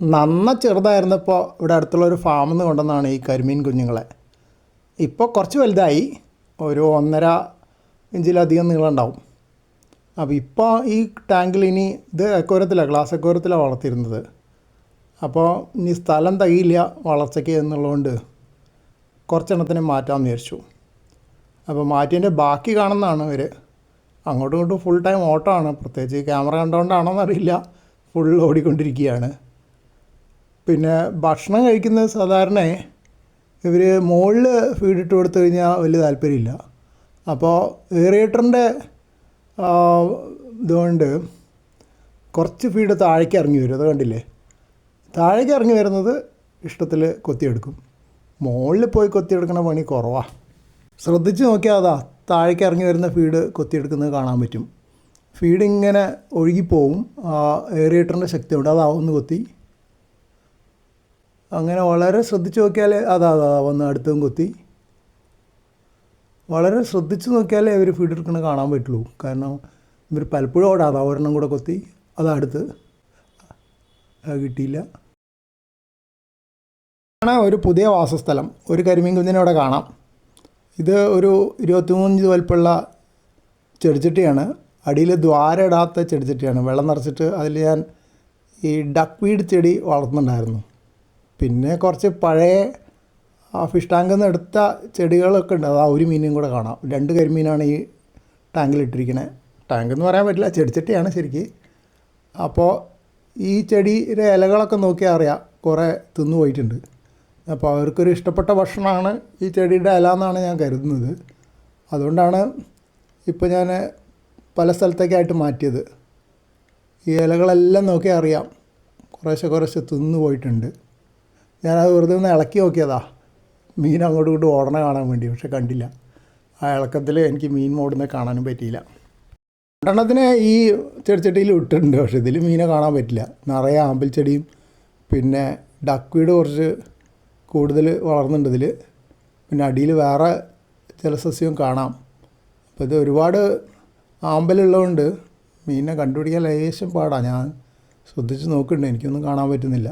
നന്ന ചെറുതായിരുന്നപ്പോൾ ഇവിടെ അടുത്തുള്ള ഒരു ഫാമിൽ നിന്ന് കൊണ്ടുവന്നാണ് ഈ കരിമീൻ കുഞ്ഞുങ്ങളെ. ഇപ്പോൾ കുറച്ച് വലുതായി. ഒരു ഒന്നര ഇഞ്ചിലധികം നീളം ഉണ്ടാവും. അപ്പോൾ ഇപ്പോൾ ഈ ടാങ്കിൽ ഇനി ഇത് എക്കോരത്തിലാണ് ഗ്ലാസ് എക്കോരത്തിലാണ് വളർത്തിയിരുന്നത്. അപ്പോൾ ഇനി സ്ഥലം തികയില്ല വളർച്ചയ്ക്ക് എന്നുള്ളതുകൊണ്ട് കുറച്ചെണ്ണത്തിനെ മാറ്റാമെന്ന് വിചാരിച്ചു. അപ്പോൾ മാറ്റിയതിന്റെ ബാക്കി കാണുന്നതാണ് ഇവർ അങ്ങോട്ടും ഇങ്ങോട്ടും ഫുൾ ടൈം ഓട്ടമാണ് പ്രത്യേകിച്ച് ക്യാമറ കണ്ടുകൊണ്ടാണോ എന്നറിയില്ല ഫുൾ ഓടിക്കൊണ്ടിരിക്കുകയാണ്. പിന്നെ ഭക്ഷണം കഴിക്കുന്നത് സാധാരണ ഇവർ മുകളിൽ ഫീഡിട്ട് കൊടുത്തു കഴിഞ്ഞാൽ വലിയ താല്പര്യമില്ല. അപ്പോൾ ഏറിയേറ്ററിന്റെ ഇതുകൊണ്ട് കുറച്ച് ഫീഡ് താഴേക്ക് ഇറങ്ങി വരും. അത് കണ്ടില്ലേ? താഴേക്ക് ഇറങ്ങി വരുന്നത് ഇഷ്ടത്തിൽ കൊത്തിയെടുക്കും. മുകളിൽ പോയി കൊത്തിയെടുക്കുന്ന പണി കുറവാണ് ശ്രദ്ധിച്ച് നോക്കിയാൽ അതാ താഴേക്ക് ഇറങ്ങി വരുന്ന ഫീഡ് കൊത്തിയെടുക്കുന്നത് കാണാൻ പറ്റും. ഫീഡ് ഇങ്ങനെ ഒഴുകിപ്പോവും. ആ ഏറിയേറ്ററിന്റെ ശക്തി ഉണ്ട് അതാവുന്നു കൊത്തി. അങ്ങനെ വളരെ ശ്രദ്ധിച്ച് നോക്കിയാൽ അതാ അതാ വന്ന് അടുത്തും കൊത്തി. വളരെ ശ്രദ്ധിച്ച് നോക്കിയാലേ ഇവർ ഫീഡ് എടുക്കുന്നത് കാണാൻ പറ്റുള്ളൂ. കാരണം ഇവർ പലപ്പോഴും അവിടെ അതാ ഒരെണ്ണം കൂടെ കൊത്തി. അതാ അടുത്ത്. കിട്ടിയില്ല. ആണ് ഒരു പുതിയ വാസസ്ഥലം. ഒരു കരിമീൻ കുഞ്ഞിനെ അവിടെ കാണാം. ഇത് ഒരു ഇരുപത്തിമൂന്ന് വലിപ്പമുള്ള ചെടിച്ചട്ടിയാണ്. അടിയിൽ ദ്വാരം ഇടാത്ത ചെടിച്ചട്ടിയാണ്. വെള്ളം നിറച്ചിട്ട് അതിൽ ഞാൻ ഈ ഡക്ക് വീഡ് ചെടി വളർത്തുന്നുണ്ടായിരുന്നു. പിന്നെ കുറച്ച് പഴയ ആ ഫിഷ് ടാങ്കിൽ നിന്ന് എടുത്ത ചെടികളൊക്കെ ഉണ്ട്. അത് ആ ഒരു മീനും കൂടെ കാണാം. രണ്ട് കരിമീനാണ് ഈ ടാങ്കിൽ ഇട്ടിരിക്കുന്നത് ടാങ്ക് എന്ന് പറയാൻ പറ്റില്ല. ചെടിച്ചട്ടിയാണ് ശരിക്ക്. അപ്പോൾ ഈ ചെടിയുടെ ഇലകളൊക്കെ നോക്കിയാൽ അറിയാം. കുറേ തിന്നു പോയിട്ടുണ്ട്. അപ്പോൾ അവർക്കൊരു ഇഷ്ടപ്പെട്ട ഭക്ഷണമാണ് ഈ ചെടിയുടെ ഇല എന്നാണ് ഞാൻ കരുതുന്നത്. അതുകൊണ്ടാണ് ഇപ്പോൾ ഞാൻ പല സ്ഥലത്തേക്കായിട്ട് മാറ്റിയത്. ഈ ഇലകളെല്ലാം നോക്കിയാൽ അറിയാം. കുറേശ്ശെ കുറേശ്ശെ തിന്നു പോയിട്ടുണ്ട്. ഞാനത് വെറുതെ ഒന്ന് ഇളക്കി നോക്കിയതാ. മീൻ അങ്ങോട്ടും ഇങ്ങോട്ടും ഓടണ കാണാൻ വേണ്ടി പക്ഷെ കണ്ടില്ല. ആ ഇളക്കത്തിൽ എനിക്ക് മീൻ ഓടുന്നത് കാണാനും പറ്റിയില്ല. രണ്ടെണ്ണത്തിന് ഈ ചെടിച്ചട്ടിയിൽ ഇട്ടിട്ടുണ്ട് പക്ഷെ ഇതിൽ മീനെ കാണാൻ പറ്റില്ല. നിറയെ ആമ്പൽ ചെടിയും പിന്നെ ഡക്വീഡ് കുറച്ച് കൂടുതൽ വളർന്നുണ്ട് ഇതിൽ. പിന്നെ അടിയിൽ വേറെ ജലസസ്യവും കാണാം. അപ്പോൾ ഇത് ഒരുപാട് ആമ്പലുള്ളതുകൊണ്ട് മീനിനെ കണ്ടുപിടിക്കാൻ ലേശം പാടാണ് ഞാൻ ശ്രദ്ധിച്ച് നോക്കുന്നുണ്ട് എനിക്കൊന്നും കാണാൻ പറ്റുന്നില്ല.